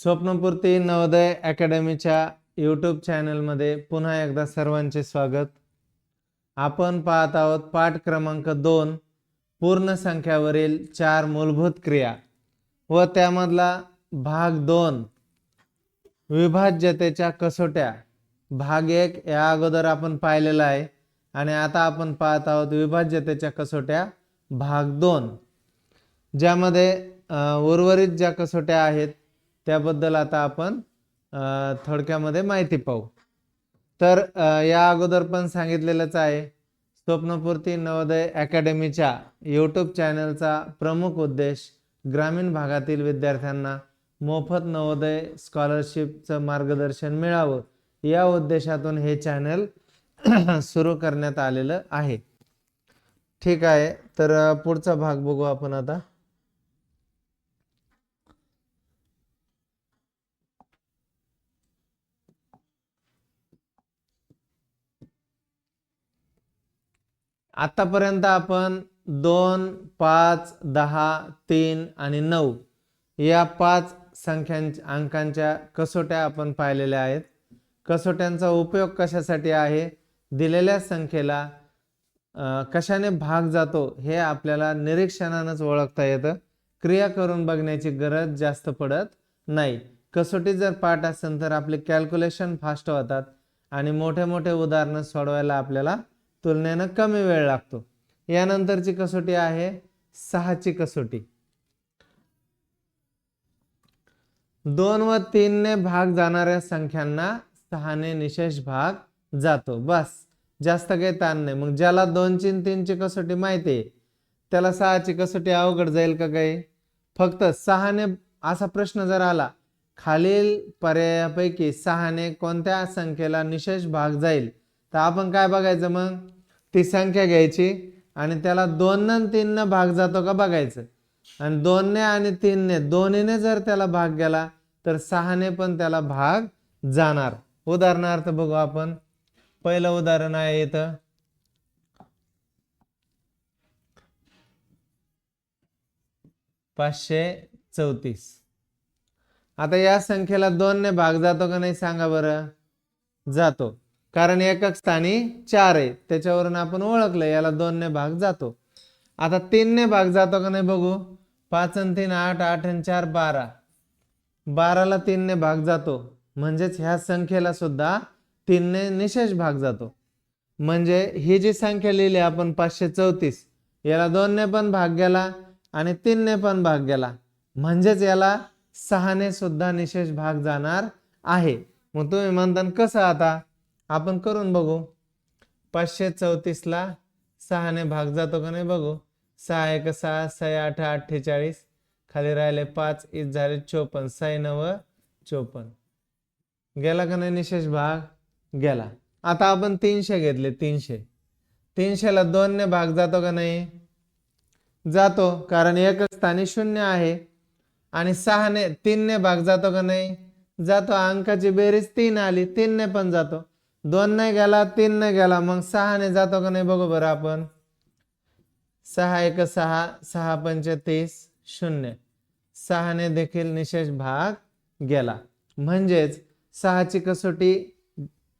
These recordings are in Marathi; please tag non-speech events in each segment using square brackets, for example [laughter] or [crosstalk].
स्वप्नपूर्ती नवोदय अकॅडमीच्या यूट्यूब चॅनलमध्ये पुन्हा एकदा सर्वांचे स्वागत. आपण पाहत आहोत पाठ क्रमांक दोन पूर्ण संख्यावरील चार मूलभूत क्रिया. व त्यामधला भाग दोन विभाज्यतेच्या कसोट्या. भाग एक या अगोदर आपण पाहिलेला आहे. आणि आता आपण पाहत आहोत विभाज्यतेच्या कसोट्या. भाग दोन ज्यामध्ये उर्वरित ज्या कसोट्या आहेत त्याबद्दल आता आपण थोडक्यामध्ये माहिती पाहू. तर या अगोदर पण सांगितलेलंच आहे स्वप्नपूर्ती नवोदय अकॅडमीच्या यूट्यूब चॅनलचा प्रमुख उद्देश ग्रामीण भागातील विद्यार्थ्यांना मोफत नवोदय स्कॉलरशिपचं मार्गदर्शन मिळावं. या उद्देशातून हे चॅनल [clears throat] सुरू करण्यात आलेलं आहे. ठीक आहे तर पुढचा भाग बघू आपण आता. आत्तापर्यंत आपण दोन पाच दहा तीन आणि नऊ या पाच संख्यांच्या अंकांच्या कसोट्या आपण पाहिलेल्या आहेत. कसोट्यांचा उपयोग कशासाठी आहे? दिलेल्या संख्येला कशाने भाग जातो हे आपल्याला निरीक्षणानंच ओळखता येतं. क्रिया करून बघण्याची गरज जास्त पडत नाही. कसोटी जर पाठ असेल तर आपले कॅल्क्युलेशन फास्ट होतात आणि मोठे मोठे उदाहरणं सोडवायला आपल्याला तुलनेनं कमी वेळ लागतो. यानंतरची कसोटी आहे? सहाची कसोटी. दोन व तीनने भाग जाणाऱ्या संख्यांना सहाने निशेष भाग जातो. बस. जास्त काही ताण नाही. मग ज्याला दोनची तीनची कसोटी माहिती आहे त्याला सहाची कसोटी अवघड जाईल का काही? फक्त सहाने असा प्रश्न जर आला खालील पर्यायापैकी सहाने कोणत्या संख्येला निशेष भाग जाईल? तर आपण काय बघायचं मग? ती संख्या घ्यायची आणि त्याला दोन आणि तीननं भाग जातो का बघायचं. आणि दोनने आणि तीनने दोन्हीने जर त्याला भाग गेला तर सहाने पण त्याला भाग जाणार. उदाहरणार्थ बघू आपण. पहिलं उदाहरण आहे इथं. पाचशे चौतीस. आता या संख्येला दोनने भाग जातो का नाही सांगा बरं? जातो. कारण एकक स्थानी चार आहे. त्याच्यावरून आपण ओळखलं याला दोनने भाग जातो. आता तीनने भाग जातो का नाही बघू? पाच आणि तीन आठ आठ आणि चार बारा. बाराला तीनने भाग जातो. म्हणजेच ह्या संख्येला सुद्धा तीनने निशेष भाग जातो. म्हणजे ही जी संख्या लिहिली आपण पाचशे चौतीस याला दोनने पण भाग गेला आणि तीनने पण भाग गेला. म्हणजेच याला सहाने सुद्धा निशेष भाग जाणार आहे. मग तुम्ही म्हणता कसं आता? आपण करून बघू. पाचशे चौतीसला सहाने भाग जातो का नाही बघू. सहा एक सहा सहा आठ अठ्ठेचाळीस. खाली राहिले पाच इथ झाले चोपन्न. साई नव चोपन्न. गेला का नाही निशेष भाग? गेला. आता आपण तीनशे घेतले तीनशे. तीनशेला दोनने भाग जातो का नाही? जातो कारण एकच स्थानी शून्य आहे. आणि सहाने तीनने भाग जातो का नाही? जातो. अंकाची बेरीज तीन आली तीनने पण जातो. दोन नाही गेला तीन नाही गेला मग सहाने जातो का नाही बघू बरं आपण. सहा एक सहा सहा पंचतीस शून्य. सहाने देखील निशेष भाग गेला. म्हणजेच सहाची कसोटी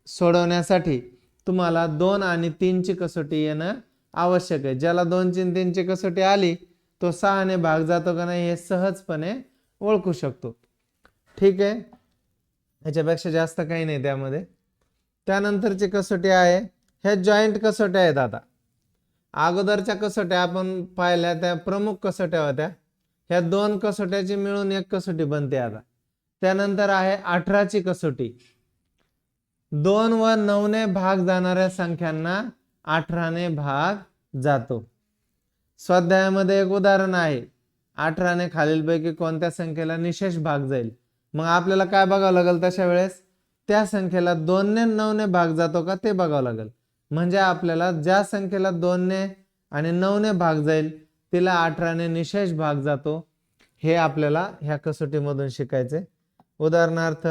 सोडवण्यासाठी तुम्हाला दोन आणि तीनची कसोटी येणं आवश्यक आहे. ज्याला दोनची आणि तीनची कसोटी आली तो सहाने भाग जातो का नाही हे सहजपणे ओळखू शकतो. ठीक आहे? ह्याच्यापेक्षा जास्त काही नाही त्यामध्ये. त्यानंतरची कसोटी आहे? ह्या जॉईंट कसोट्या आहेत आता. अगोदरच्या कसोट्या आपण पाहिल्या त्या प्रमुख कसोट्या होत्या. ह्या दोन कसोट्याची मिळून एक कसोटी बनते आता. त्यानंतर आहे अठराची कसोटी. दोन व नऊने भाग जाणाऱ्या संख्यांना अठराने भाग जातो. स्वाध्यायामध्ये एक उदाहरण आहे. अठराने खालीलपैकी कोणत्या संख्येला निशेष भाग जाईल? मग आपल्याला काय बघावं लागेल तशा वेळेस? त्या संख्येला दोनने नऊने भाग जातो का ते बघावं लागेल. म्हणजे आपल्याला ज्या संख्येला दोनने आणि नऊने भाग जाईल तिला अठराने निशेष भाग जातो. हे आपल्याला ह्या कसोटीमधून शिकायचे उदाहरणार्थ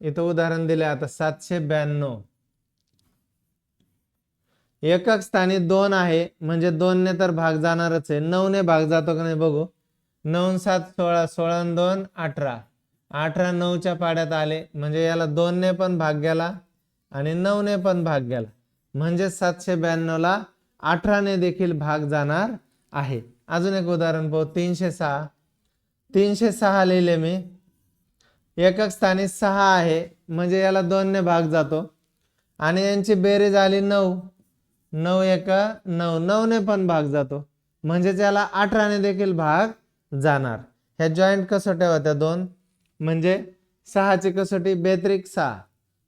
इथं उदाहरण दिले आता सातशे ब्याण्णव. एकक स्थानी दोन आहे म्हणजे दोनने तर भाग जाणारच आहे. नऊने भाग जातो का नाही बघू. नऊ सात सोळा सोळा दोन अठरा. अठरा नऊच्या पाड्यात आले. म्हणजे याला दोनने पण भाग गेला आणि नऊने पण भाग गेला. म्हणजे सातशे ब्याण्णवला अठराने देखील भाग जाणार आहे. अजून एक उदाहरण पाहू. तीनशे सहा. तीनशे सहा लिहिले मी. एकक स्थानी सहा आहे. म्हणजे याला दोनने भाग जातो. आणि यांची बेरीज आली नऊ. नऊ एका नऊ. नऊने पण भाग जातो. म्हणजेच याला अठराने देखील भाग जाणार. ह्या जॉईंट कसं ठेवा त्या दोन. म्हणजे सहाची कसोटी बेत्रिक सहा.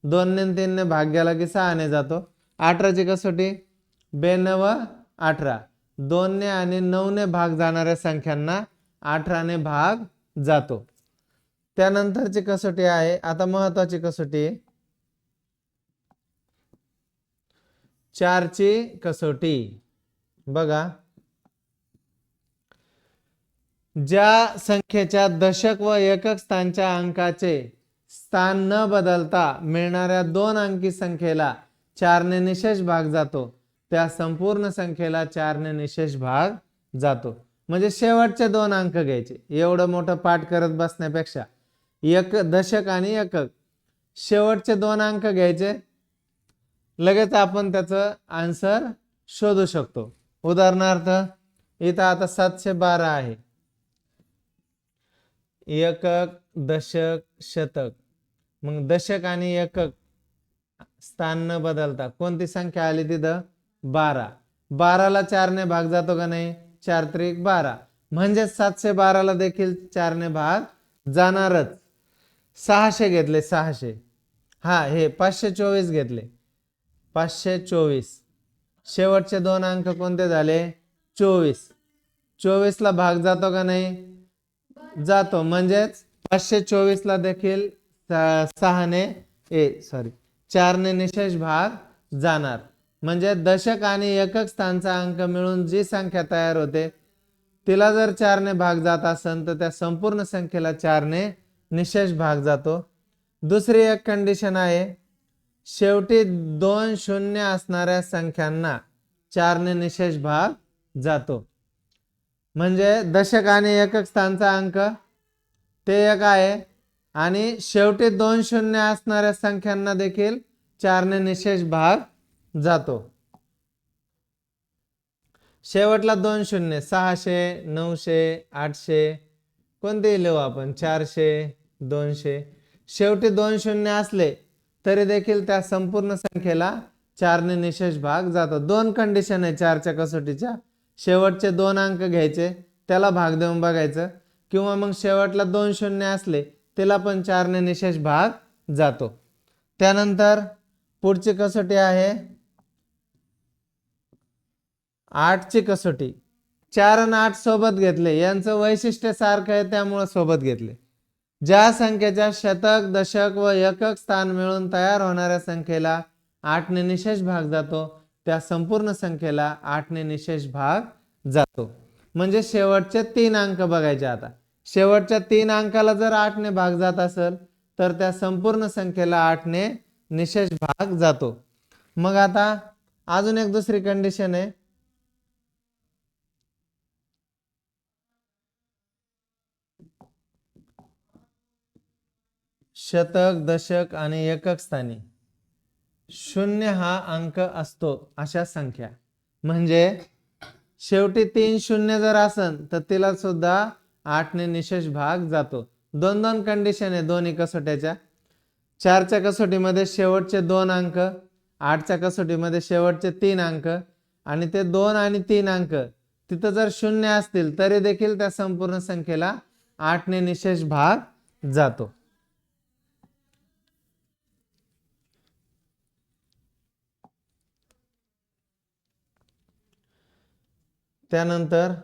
दोनने तीनने भाग गेला की सहाने जातो. अठराची कसोटी बेनव अठरा. दोनने आणि नऊने भाग जाणाऱ्या संख्यांना अठराने भाग जातो. त्यानंतरची कसोटी आहे आता महत्वाची कसोटी. चारची कसोटी. बघा. ज्या संख्येच्या दशक व एकक स्थानच्या अंकाचे स्थान न बदलता मिळणाऱ्या दोन अंकी संख्येला चारने निशेष भाग जातो. त्या संपूर्ण संख्येला चारने निशेष भाग जातो. म्हणजे शेवटचे दोन अंक घ्यायचे. एवढं मोठं पाठ करत बसण्यापेक्षा एक दशक आणि एकक. शेवटचे दोन अंक घ्यायचे. लगेच आपण त्याचं आन्सर शोधू शकतो. उदाहरणार्थ इथं आता सातशे बारा आहे. एकक दशक शतक. मग दशक आणि एकक स्थान न बदलता कोणती संख्या आली तिथं? बारा. बाराला चारने भाग जातो का नाही? चार त्रिक बारा. म्हणजेच सातशे बाराला देखील चारने भाग जाणारच. सहाशे घेतले सहाशे. हा हे पाचशे चोवीस घेतले. पाचशे चोवीस. शेवटचे दोन अंक कोणते झाले? चोवीस. चोवीसला भाग जातो का नाही? जातो. म्हणजेच पाचशे चोवीसला देखील सहाने ए सॉरी चारने निशेष भाग जाणार. म्हणजे दशक आणि एकक स्थानचा अंक मिळून जी संख्या तयार होते तिला जर चारने भाग जात असेल तर त्या संपूर्ण संख्येला चारने निशेष भाग जातो. दुसरी एक कंडिशन आहे शेवटी दोन शून्य असणाऱ्या संख्यांना चारने निशेष भाग जातो. म्हणजे दशक आणि एकक स्थानचा अंक ते एक आहे. आणि शेवटी दोन शून्य असणाऱ्या संख्यांना देखील चारने निशेष भाग जातो. शेवटला दोन शून्य सहाशे नऊशे आठशे कोणते लिहू आपण चारशे दोनशे. शेवटी दोन शून्य असले तरी देखील त्या संपूर्ण संख्येला चारने निशेष भाग जातो. दोन कंडिशन आहे चारच्या कसोटीच्या. शेवटचे दोन अंक घ्यायचे त्याला भाग देऊन बघायचं. किंवा मग शेवटला दोन शून्य असले त्याला पण चारने निशेष भाग जातो. त्यानंतर पुढची कसोटी आहे? आठची कसोटी. चार आणि आठ सोबत घेतले. यांचं वैशिष्ट्य सारखं आहे त्यामुळं सोबत घेतले. ज्या संख्येच्या शतक दशक व एकक स्थान मिळून तयार होणाऱ्या संख्येला आठने निशेष भाग जातो. त्या संपूर्ण संख्येला आठने निशेष भाग जातो. म्हणजे शेवटचे तीन अंक बघायचे आता. शेवटच्या तीन अंकाला जर आठने भाग जात असेल तर त्या संपूर्ण संख्येला आठने निशेष भाग जातो. मग आता अजून एक दुसरी कंडिशन आहे. शतक दशक आणि एकक स्थानी. शून्य हा अंक असतो अशा संख्या. म्हणजे शेवटी तीन शून्य जर असन तर तिला सुद्धा आठने निशेष भाग जातो. दोन दोन कंडिशन आहे दोन्ही कसोट्याच्या. चारच्या कसोटीमध्ये शेवटचे दोन अंक आठच्या कसोटीमध्ये शेवटचे तीन अंक आणि ते दोन आणि तीन अंक तिथं जर शून्य असतील तरी देखील त्या संपूर्ण संख्येला आठने निशेष भाग जातो. त्यानंतर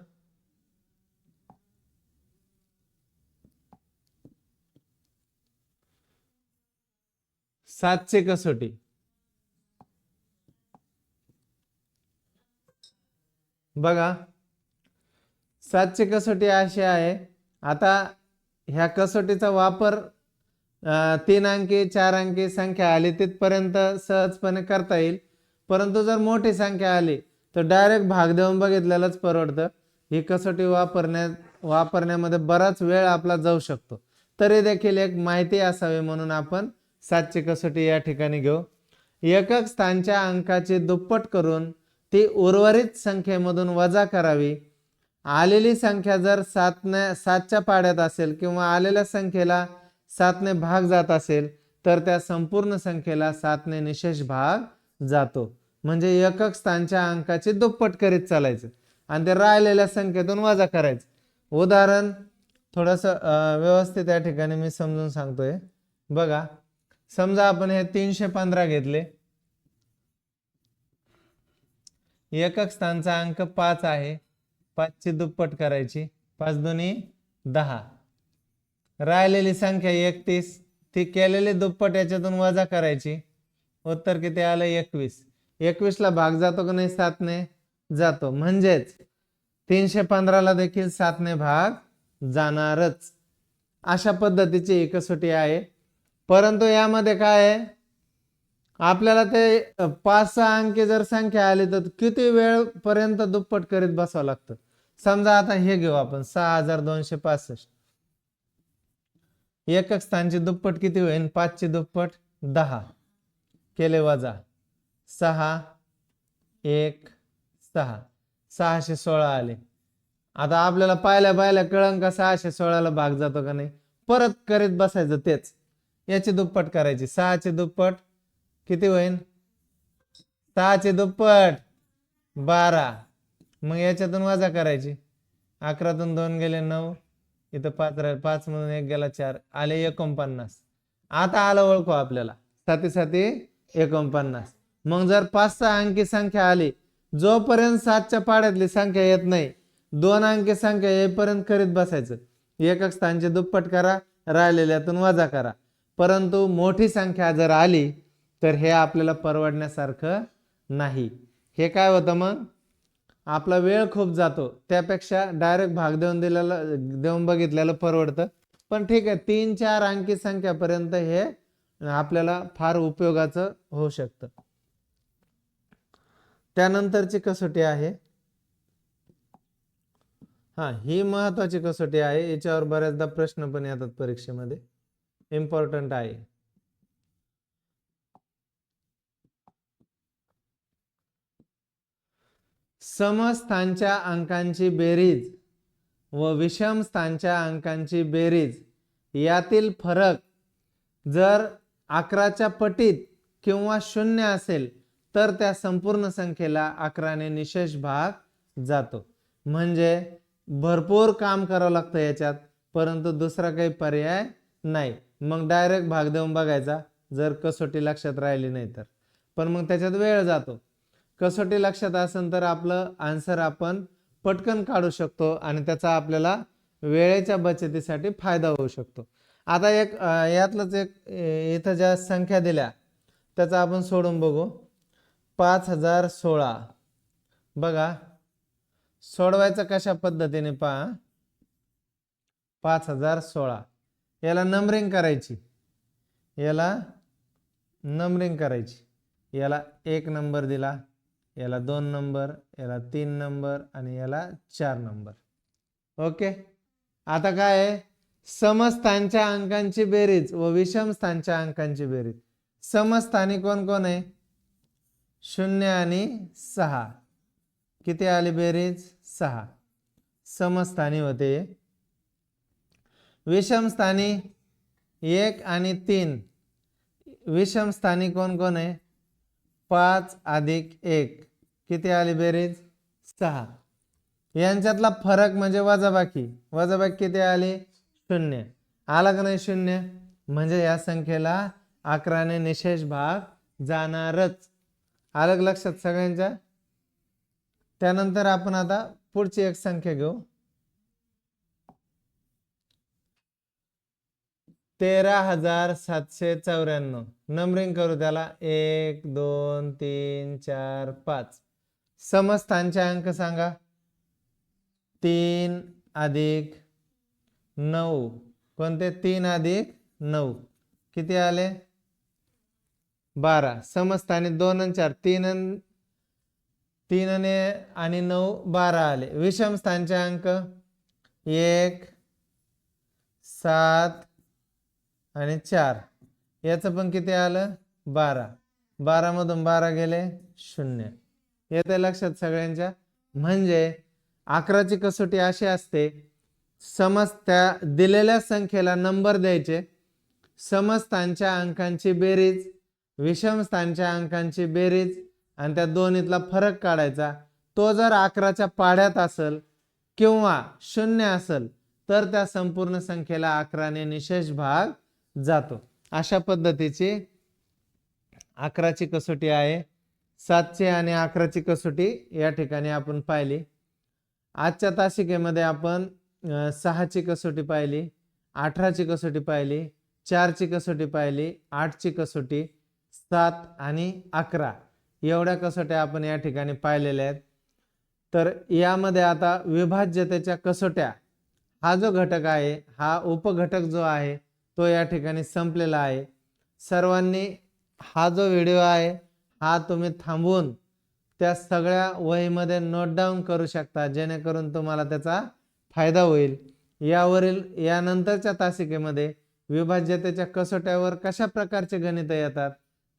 सातशे कसोटी. बघा सातशे कसोटी अशी आहे. आता ह्या कसोटीचा वापर तीन अंकी चार अंकी संख्या आली तिथपर्यंत सहजपणे करता येईल. परंतु जर मोठी संख्या आली तर डायरेक्ट भाग देऊन बघितलेलंच परवडतं. ही कसोटी वापरण्या वापरण्यामध्ये बराच वेळ आपला जाऊ शकतो. तरी देखील एक माहिती असावी म्हणून आपण सातची कसोटी या ठिकाणी घेऊ. एकक स्थानच्या अंकाची दुप्पट करून ती उर्वरित संख्येमधून वजा करावी. आलेली संख्या जर सातने सातच्या पाड्यात असेल किंवा आलेल्या संख्येला सातने भाग जात असेल तर त्या संपूर्ण संख्येला सातने निशेष भाग जातो. म्हणजे एकक स्थानच्या अंकाची दुप्पट करीत चालायचं. आणि ते राहिलेल्या संख्येतून वजा करायचं. उदाहरण थोडंसं व्यवस्थित या ठिकाणी मी समजून सांगतोय. बघा समजा आपण हे तीनशे पंधरा घेतले. एकक स्थानचा अंक पाच आहे. पाचची दुप्पट करायची. पाच दोन्ही दहा. राहिलेली संख्या एकतीस. ती केलेली दुप्पट याच्यातून वजा करायची. उत्तर किती आलं? एकवीस. एकवीसला भाग जातो का नाही? सातने जातो. म्हणजेच तीनशे पंधराला देखील सातने भाग जाणारच. अशा पद्धतीची ही आहे. परंतु यामध्ये काय आहे? आपल्याला ते पाच सहा अंकी जर संख्या आली तर किती वेळ पर्यंत दुप्पट करीत बसावं लागतं? समजा आता हे घेऊ आपण. सहा हजार दोनशे पासष्ट. एकक स्थानची दुप्पट किती होईल पाचची दुप्पट दहा. केले वजा. सहा एक सहा. सहाशे सोळा आले. आता आपल्याला पाहिल्या पाहिल्या कळन का सहाशे सोळाला भाग जातो का नाही? परत करीत बसायचं तेच. याची दुप्पट करायची. सहाचे दुप्पट किती होईल सहाचे दुप्पट बारा. मग याच्यातून वजा करायची. अकरातून दोन गेले नऊ. इथं पाच पाच मधून एक गेला चार. आले एकोणपन्नास. आता आलं ओळखू आपल्याला. साथी साथी एकोणपन्नास. मग जर पाच सहा अंकी संख्या आली जोपर्यंत सातच्या पाड्यातली संख्या येत नाही दोन अंकी संख्या येईपर्यंत करीत बसायचं. एकक स्थानचे दुप्पट करा राहिलेल्यातून वजा करा. परंतु मोठी संख्या जर आली तर हे आपल्याला परवडण्यासारखं नाही. हे काय होतं मग? आपला वेळ खूप जातो. त्यापेक्षा डायरेक्ट भाग देऊन दिलेलं देऊन बघितलेलं परवडतं. पण ठीक आहे तीन चार अंकी संख्यापर्यंत हे आपल्याला फार उपयोगाचं होऊ शकतं. त्यानंतरची कसोटी आहे? हा ही महत्वाची कसोटी आहे. याच्यावर बऱ्याचदा प्रश्न पण येतात परीक्षेमध्ये. इम्पॉर्टंट आहे. समस्थानच्या अंकांची बेरीज व विषम स्थानच्या अंकांची बेरीज यातील फरक जर अकराच्या पटीत किंवा शून्य असेल तर त्या संपूर्ण संख्येला अकराने निशेष भाग जातो. म्हणजे भरपूर काम करावं लागतं याच्यात परंतु दुसरा काही पर्याय नाही. मग डायरेक्ट भाग देऊन बघायचा जर कसोटी लक्षात राहिली नाही तर. पण मग त्याच्यात वेळ जातो. कसोटी लक्षात असेल तर आपलं आन्सर आपण पटकन काढू शकतो आणि त्याचा आपल्याला वेळेच्या बचतीसाठी फायदा होऊ शकतो. आता एक यातलंच एक इथं ज्या संख्या दिल्या त्याचा आपण सोडून बघू. पाच हजार सोळा. बघा सोडवायचं कशा पद्धतीने पहा. पाच हजार सोळा. याला नंबरिंग करायची. याला नंबरिंग करायची. याला एक नंबर दिला याला दोन नंबर याला तीन नंबर आणि याला चार नंबर ओके आता काय आहे? समस्थानच्या अंकांची बेरीज व विषम स्थानच्या अंकांची बेरीज. समस्थानी कोण कोण आहे? शून्य आणि सहा. किती आली बेरीज? सहा. समस्थानी होते. विषम स्थानी एक आणि तीन. विषम स्थानी कोण कोण आहे? पाच अधिक एक. किती आली बेरीज? सहा. यांच्यातला फरक म्हणजे वजाबाकी. वजाबाकी किती आली? शून्य. आला का नाही शून्य? म्हणजे या संख्येला अकराने निशेष भाग जाणारच. आलं लक्षात सगळ्यांच्या. त्यानंतर आपण आता पुढची एक संख्या घेऊ. तेरा हजार सातशे चौऱ्याण्णव. नंबरिंग करू त्याला. एक दोन तीन चार पाच. समस्थानचे अंक सांगा. तीन अधिक नऊ. कोणते? तीन अधिक नऊ. किती आले? बारा. समस्थानी दोन आणि चार. तीन तीनने आणि नऊ बारा आले. विषम स्थानचे अंक? एक सात आणि चार. याचं पण किती आलं? बारा. बारामधून बारा गेले शून्य. येते लक्षात सगळ्यांच्या? म्हणजे अकराची कसोटी अशी असते समज त्या दिलेल्या संख्येला नंबर द्यायचे समस्थानच्या अंकांची बेरीज विषमस्थानच्या अंकांची बेरीज आणि त्या दोन्हीतला फरक काढायचा. तो जर अकराच्या पाढ्यात असेल किंवा शून्य असेल तर त्या संपूर्ण संख्येला अकराने निशेष भाग जातो. अशा पद्धतीची अकराची कसोटी आहे. सातशे आणि अकराची कसोटी या ठिकाणी आपण पाहिली. आजच्या तासिकेमध्ये आपण सहाची कसोटी पाहिली अठराची कसोटी पाहिली चारची कसोटी पाहिली आठची कसोटी सात आणि अकरा. एवढ्या कसोट्या आपण या ठिकाणी पाहिलेल्या आहेत. तर यामध्ये आता विभाज्यतेच्या कसोट्या हा जो घटक आहे हा उपघटक जो आहे तो या ठिकाणी संपलेला आहे. सर्वांनी हा जो व्हिडिओ आहे हा तुम्ही थांबवून त्या सगळ्या वहीमध्ये नोट डाऊन करू शकता जेणेकरून तुम्हाला त्याचा फायदा होईल. यावरील यानंतरच्या तासिकेमध्ये विभाज्यतेच्या कसोट्यावर कशा प्रकारचे गणितं येतात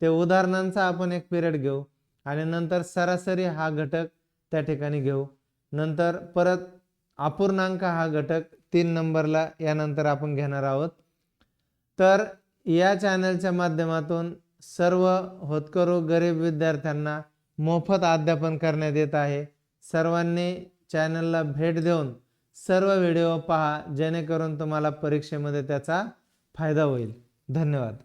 ते उदाहरणांचा आपण एक पिरियड घेऊ आणि नंतर सरासरी हा घटक त्या ठिकाणी घेऊ. नंतर परत अपूर्णांक हा घटक तीन नंबरला यानंतर आपण घेणार आहोत. तर या चॅनलच्या माध्यमातून सर्व होतकरू गरीब विद्यार्थ्यांना मोफत अध्यापन करण्यात येत आहे. सर्वांनी चॅनलला भेट देऊन सर्व व्हिडिओ पहा जेणेकरून तुम्हाला परीक्षेमध्ये त्याचा फायदा होईल. धन्यवाद.